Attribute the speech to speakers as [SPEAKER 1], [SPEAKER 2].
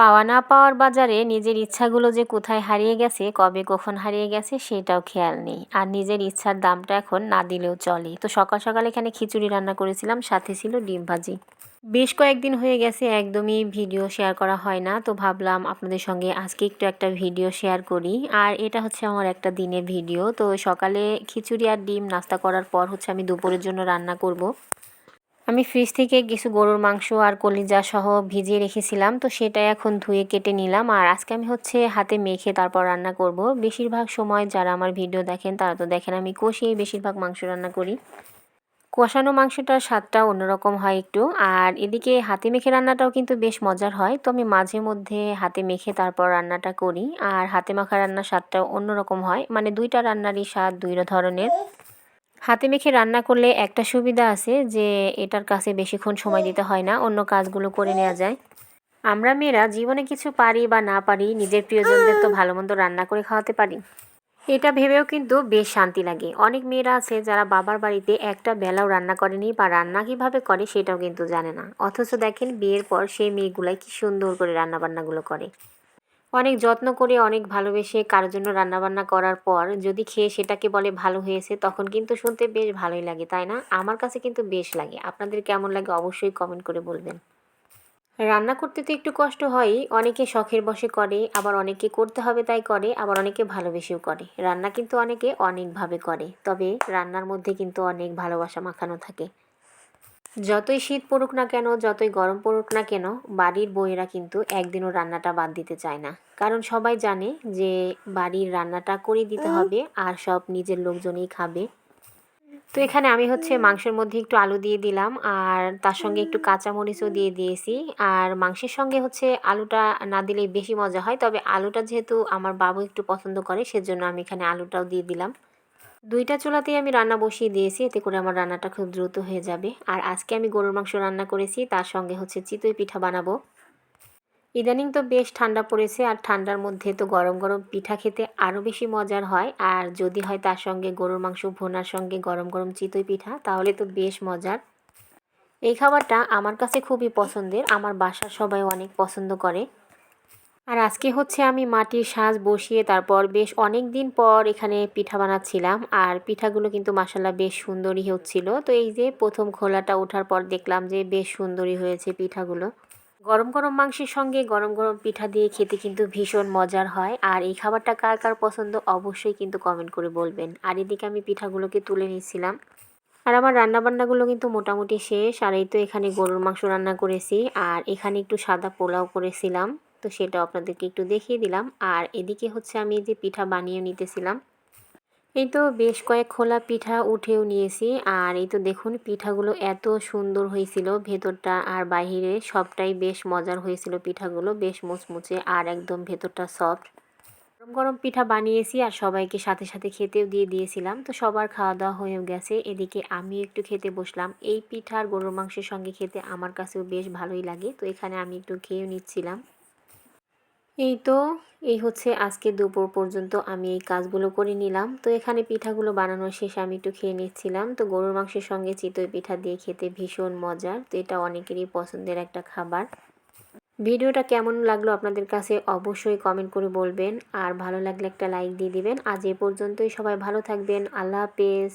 [SPEAKER 1] পাওয়া না পাওয়ার বাজারে নিজের ইচ্ছাগুলো যে কোথায় হারিয়ে গেছে, কবে কখন হারিয়ে গেছে সেটাও খেয়াল নেই। আর নিজের ইচ্ছার দামটা এখন না দিলেও চলে। তো সকাল সকাল এখানে খিচুড়ি রান্না করেছিলাম, সাথে ছিল ডিম ভাজি। বেশ কয়েকদিন হয়ে গেছে, একদমই ভিডিও শেয়ার করা হয় না। তো ভাবলাম আপনাদের সঙ্গে আজকে একটু একটা ভিডিও শেয়ার করি। আর এটা হচ্ছে আমার একটা দিনের ভিডিও। তো সকালে খিচুড়ি আর ডিম নাস্তা করার পর হচ্ছে আমি দুপুরের জন্য রান্না করব। আমি ফ্রিজ থেকে কিছু গরুর মাংস আর কলিজা সহ ভিজিয়ে রেখেছিলাম, তো সেটা এখন ধুয়ে কেটে নিলাম। আর আজকে আমি হচ্ছে হাতে মেখে তারপর রান্না করব। বেশিরভাগ সময় যারা আমার ভিডিও দেখেন, তারা তো দেখেন আমি কষিয়ে বেশিরভাগ মাংস রান্না করি। কষানো মাংসটার স্বাদটা অন্যরকম হয় একটু। আর এদিকে হাতে মেখে রান্নাটাও কিন্তু বেশ মজার হয়, তো আমি মাঝে মধ্যে হাতে মেখে তারপর রান্নাটা করি। আর হাতে মাখা রান্নার স্বাদটাও অন্যরকম হয় মানে দুইটা রান্নারই স্বাদ, দুই ধরনের। হাতে মেখে রান্না করলে একটা সুবিধা আছে যে এটার কাছে বেশিক্ষণ সময় দিতে হয় না, অন্য কাজগুলো করে নেওয়া যায়। আমরা মেয়েরা জীবনে কিছু পারি বা না পারি, নিজের প্রিয়জনদের তো ভালো মন্দ রান্না করে খাওয়াতে পারি। এটা ভেবেও কিন্তু বেশ শান্তি লাগে। অনেক মেয়েরা আছে যারা বাবার বাড়িতে একটা বেলাও রান্না করেনি বা রান্না কীভাবে করে সেটাও কিন্তু জানে না। অথচ দেখেন বিয়ের পর সেই মেয়েগুলাই কি সুন্দর করে রান্নাবান্নাগুলো করে। অনেক যত্ন করে, অনেক ভালোবেসে কারও জন্য রান্নাবান্না করার পর যদি খেয়ে সেটাকে বলে ভালো হয়েছে, তখন কিন্তু শুনতে বেশ ভালোই লাগে, তাই না? আমার কাছে কিন্তু বেশ লাগে। আপনাদের কেমন লাগে অবশ্যই কমেন্ট করে বলবেন। রান্না করতে তো একটু কষ্ট হয়ই অনেকে শখের বসে করে, আবার অনেকে করতে হবে তাই করে, আবার অনেকে ভালোবেসেও করে। রান্না কিন্তু অনেকে অনেকভাবে করে, তবে রান্নার মধ্যে কিন্তু অনেক ভালোবাসা মাখানো থাকে। যতই শীত পড়ুক না কেন যতই গরম পড়ুক না কেন বাড়ির বইয়েরা কিন্তু একদিনও রান্নাটা বাদ দিতে চায় না। কারণ সবাই জানে যে বাড়ির রান্নাটা করে দিতে হবে আর সব নিজের লোকজনই খাবে। তো এখানে আমি হচ্ছে মাংসের মধ্যে একটু আলু দিয়ে দিলাম আর তার সঙ্গে একটু কাঁচামরিচও দিয়ে দিয়েছি। আর মাংসের সঙ্গে হচ্ছে আলুটা না দিলে বেশি মজা হয় তবে আলুটা যেহেতু আমার বাবু একটু পছন্দ করে সেজন্য আমি এখানে আলুটাও দিয়ে দিলাম। দুইটা চুলাতেই আমি রান্না বসিয়ে দিয়েছি, এতে করে আমার রান্নাটা খুব দ্রুত হয়ে যাবে। আর আজকে আমি গরুর মাংস রান্না করেছি, তার সঙ্গে হচ্ছে চিতই পিঠা বানাবো। ইদানিং তো বেশ ঠান্ডা পড়েছে, আর ঠান্ডার মধ্যে তো গরম গরম পিঠা খেতে আরও বেশি মজার হয়। আর যদি হয় তার সঙ্গে গরুর মাংস, ভোনার সঙ্গে গরম গরম চিতই পিঠা, তাহলে তো বেশ মজার। এই খাবারটা আমার কাছে খুবই পছন্দের, আমার বাসার সবাই অনেক পছন্দ করে। আর আজকে হচ্ছে আমি মাটির সাজ বসিয়ে তারপর বেশ অনেক দিন পর এখানে পিঠা বানাচ্ছিলাম আর পিঠাগুলো কিন্তু মাসাল্লাহ বেশ সুন্দরই হচ্ছিল। তো এই যে প্রথম খোলাটা ওঠার পর দেখলাম যে বেশ সুন্দরই হয়েছে পিঠাগুলো। গরম গরম মাংসের সঙ্গে গরম গরম পিঠা দিয়ে খেতে কিন্তু ভীষণ মজার হয়। আর এই খাবারটা কার কার পছন্দ অবশ্যই কিন্তু কমেন্ট করে বলবেন। আর এদিকে আমি পিঠাগুলোকে তুলে নিচ্ছিলাম। আর আমার রান্নাবান্নাগুলো কিন্তু মোটামুটি শেষ। আর এই তো এখানে গরুর মাংস রান্না করেছি। আর এখানে একটু সাদা পোলাও করেছিলাম। তো সেটা আপনাদেরকে একটু দেখিয়ে দিলাম। আর এদিকে হচ্ছে আমি যে পিঠা বানিয়ে নিতেছিলাম, এই তো বেশ কয়েক খোলা পিঠা উঠেও নিয়েছি। আর এই তো দেখুন পিঠাগুলো এত সুন্দর হয়েছিল ভেতরটা আর বাহিরে, সবটাই বেশ মজার হয়েছিল পিঠাগুলো, বেশ মুচমুচে আর একদম ভেতরটা সফট। গরম গরম পিঠা বানিয়েছি আর সবাইকে সাথে সাথে খেতেও দিয়ে দিয়েছিলাম। তো সবার খাওয়া দাওয়া হয়েও গেছে, এদিকে আমি একটু খেতে বসলাম। এই পিঠার গরুর মাংসের সঙ্গে খেতে আমার কাছেও বেশ ভালোই লাগে, তো এখানে আমি একটু খেয়েও নিচ্ছিলাম। এই তো, এই হচ্ছে আজকে দুপুর পর্যন্ত আমি এই কাজগুলো করে নিলাম। তো এখানে পিঠাগুলো বানানোর শেষে আমি একটু খেয়ে নিচ্ছিলাম। তো গরুর মাংসের সঙ্গে চিতই পিঠা দিয়ে খেতে ভীষণ মজার। তো এটা অনেকেরই পছন্দের একটা খাবার। ভিডিওটা কেমন লাগল আপনাদের কাছে অবশ্যই কমেন্ট করে বলবেন। আর ভালো লাগলে একটা লাইক দিয়ে দিবেন। আজ এ পর্যন্তই সবাই ভালো থাকবেন। আল্লাহ হাফেজ।